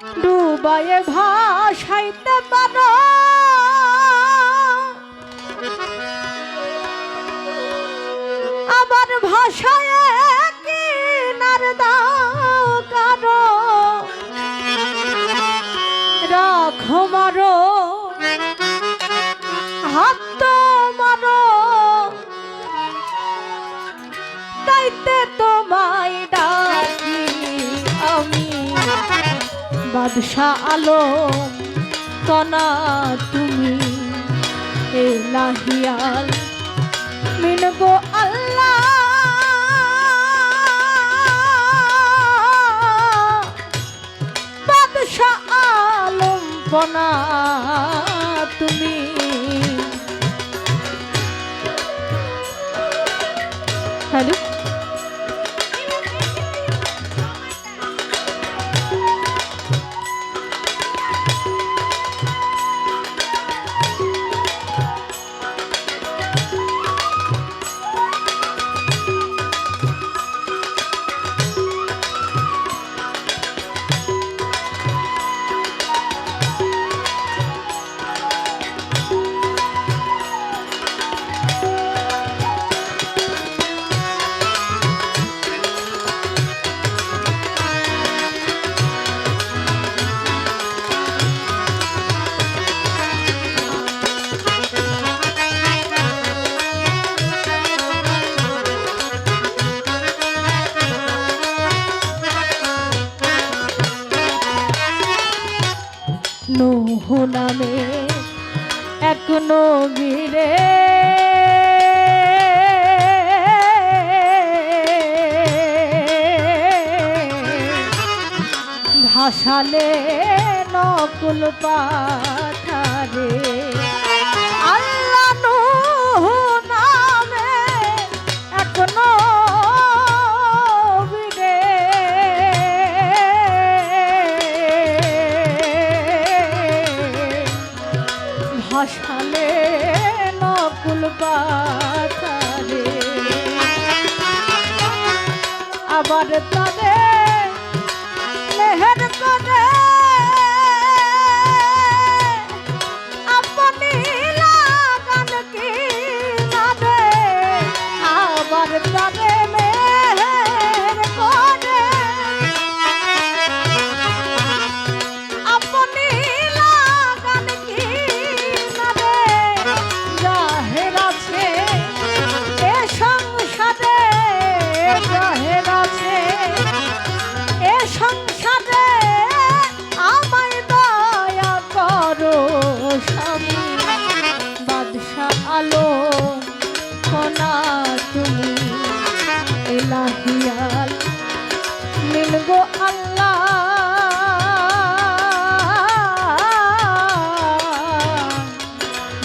ডুবায়ে ভাসাইতে পারো। আবার ভাষায় কিনার দাও কারও। রাখো মারো হাত মারো। তাইতে তোমায় বাদশাহ আলো কনা তুমি এলাহিয়াল মিনগো আল্লাহ। বাদশা আলম কনা তুমি নোহ নামে এক নবীরে। ভাসালে নকুল পাথারে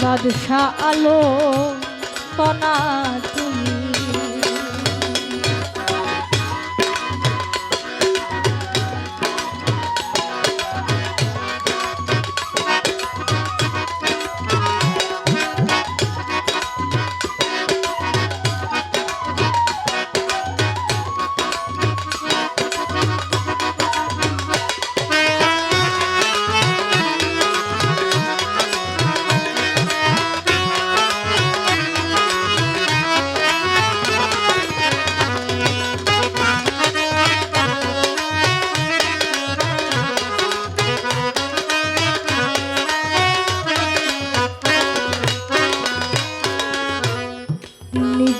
বাদশাহ আলো কনা তুমি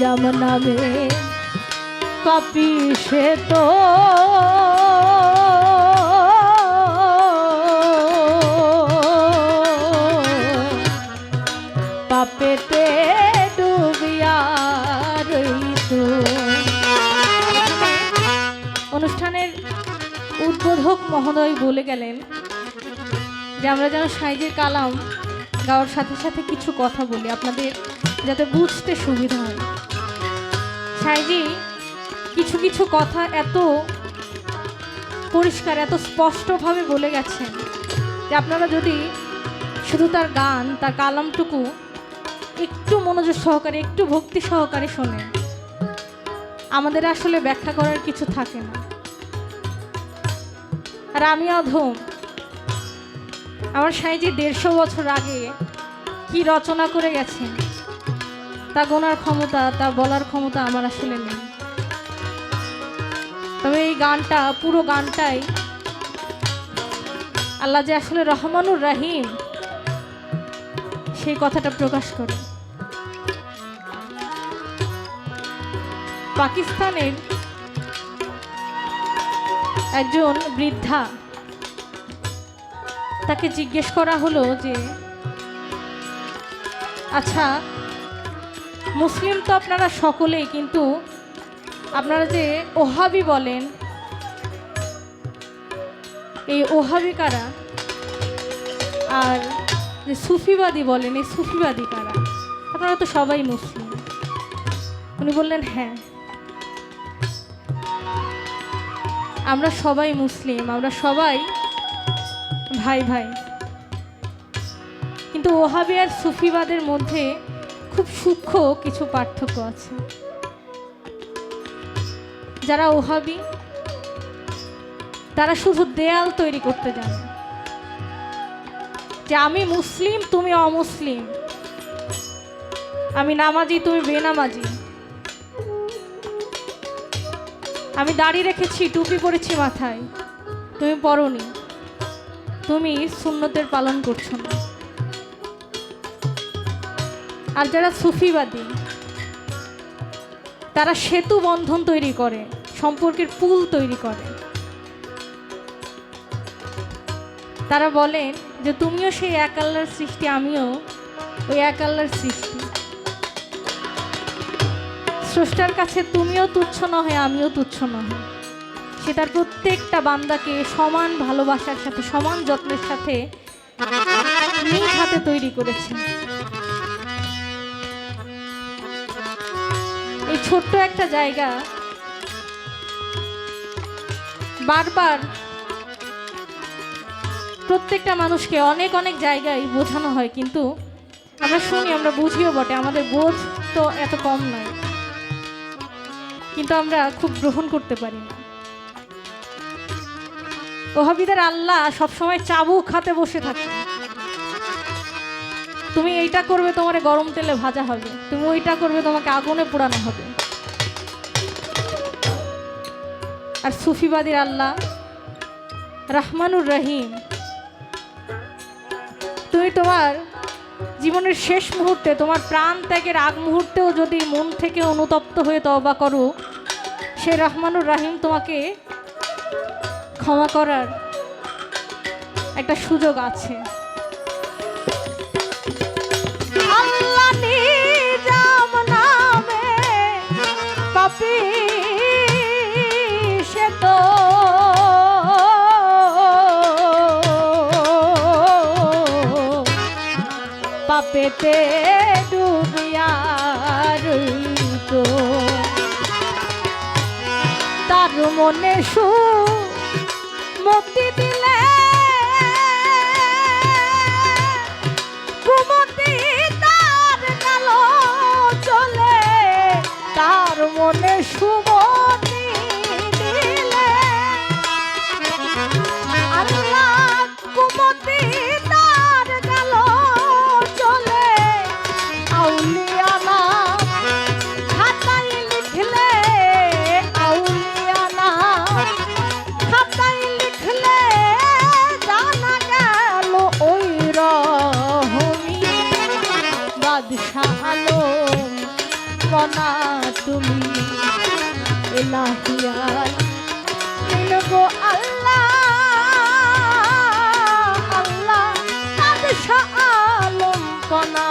নামে পাপি সে তো। পাপেতে ডুবিয়া রইত অনুষ্ঠানের উদ্বোধক মহোদয় বলে গেলেন যে, আমরা যেন সাইজের কালাম, গাওয়ার সাথে সাথে কিছু কথা বলি, আপনাদের যাতে বুঝতে সুবিধা হয়। সাইজি কিছু কিছু কথা এত পরিষ্কার, এত স্পষ্টভাবে বলে গেছেন যে আপনারা যদি শুধু তার গান, তার কালামটুকু একটু মনোযোগ সহকারে, একটু ভক্তি সহকারে শোনেন, আমাদের আসলে ব্যাখ্যা করার কিছু থাকে না। আর আমি অধম আমার সাইজি দেড়শো বছর আগে কি রচনা করে গেছেন? তা গোনার ক্ষমতা, তা বলার ক্ষমতা আমার আসলে নেই। তবে এই গানটা, পুরো গানটাই আল্লাহ যে আসলে রহমানুর রাহিম, সেই কথাটা প্রকাশ করে। পাকিস্তানের একজন বৃদ্ধা তাকে জিজ্ঞেস করা হলো যে আচ্ছা মুসলিম তো আপনারা সকলেই, কিন্তু আপনারা যে ওহাবি বলেন, এই ওহাবি কারা? আর যে সুফিবাদী বলেন, এই সুফিবাদী কারা? আপনারা তো সবাই মুসলিম। উনি বললেন হ্যাঁ। আমরা সবাই মুসলিম, আমরা সবাই ভাই ভাই কিন্তু ওহাবি আর সুফিবাদের মধ্যে খুব সূক্ষ্ম কিছু পার্থক্য আছে। যারা ওহাবি, তারা শুধু দেয়াল তৈরি করতে জানে। যে আমি মুসলিম, তুমি অমুসলিম। আমি নামাজি, তুমি বেনামাজি। আমি দাড়ি রেখেছি, টুপি পরেছি মাথায়। তুমি পরনি। তুমি সুন্নতের পালন করছ না। আর যারা সুফিবাদী, তারা সেতু বন্ধন তৈরি করে, সম্পর্কের পুল তৈরি করে। তারা বলেন যে, তুমিও সেই এক আল্লাহর সৃষ্টি, আমিও ওই এক আল্লাহর সৃষ্টি। স্রষ্টার কাছে তুমিও তুচ্ছ নহে, আমিও তুচ্ছ নহে। সে তার প্রত্যেকটা বান্দাকে সমান ভালোবাসার সাথে, সমান যত্নের সাথে নিজ হাতে তৈরি করেছে। এই ছোট্ট একটা জায়গা। বারবার প্রত্যেকটা মানুষকে অনেক অনেক জায়গায় বোঝানো হয়, কিন্তু আমরা শুনি, আমরা বুঝিও বটে, আমাদের বোঝ তো এত কম নয়। কিন্তু আমরা খুব গ্রহণ করতে পারি না। ওহাবিদের আল্লাহ সবসময় চাবুক হাতে বসে থাকে তুমি এইটা করবে, তোমার গরম তেলে ভাজা হবে। তুমি ওইটা করবে, তোমাকে আগুনে পোড়ানো হবে। আর সুফিবাদীর আল্লাহ, রহমানুর রহিম, তুমি তোমার জীবনের শেষ মুহূর্তে, তোমার প্রাণ ত্যাগের আগ মুহূর্তেও যদি মন থেকে অনুতপ্ত হয়ে তবা করো, সে রহমানুর রাহিম তোমাকে ক্ষমা করার একটা সুযোগ আছে। পাপেতে ডুবিয়ার তো। তার মনে সু মুক্তি দিলে কুমতি তার কালো চলে। তার মনে সুমতি বাদশাহ মনা তুমি এলাহিয়াল মিলবো আল্লাহ আল্লাহ বাদশাহ আলম কনা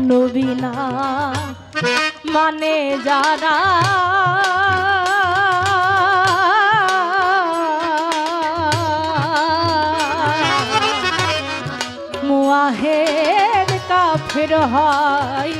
বিনা মানে যারা মুয়াহের কাফের হয়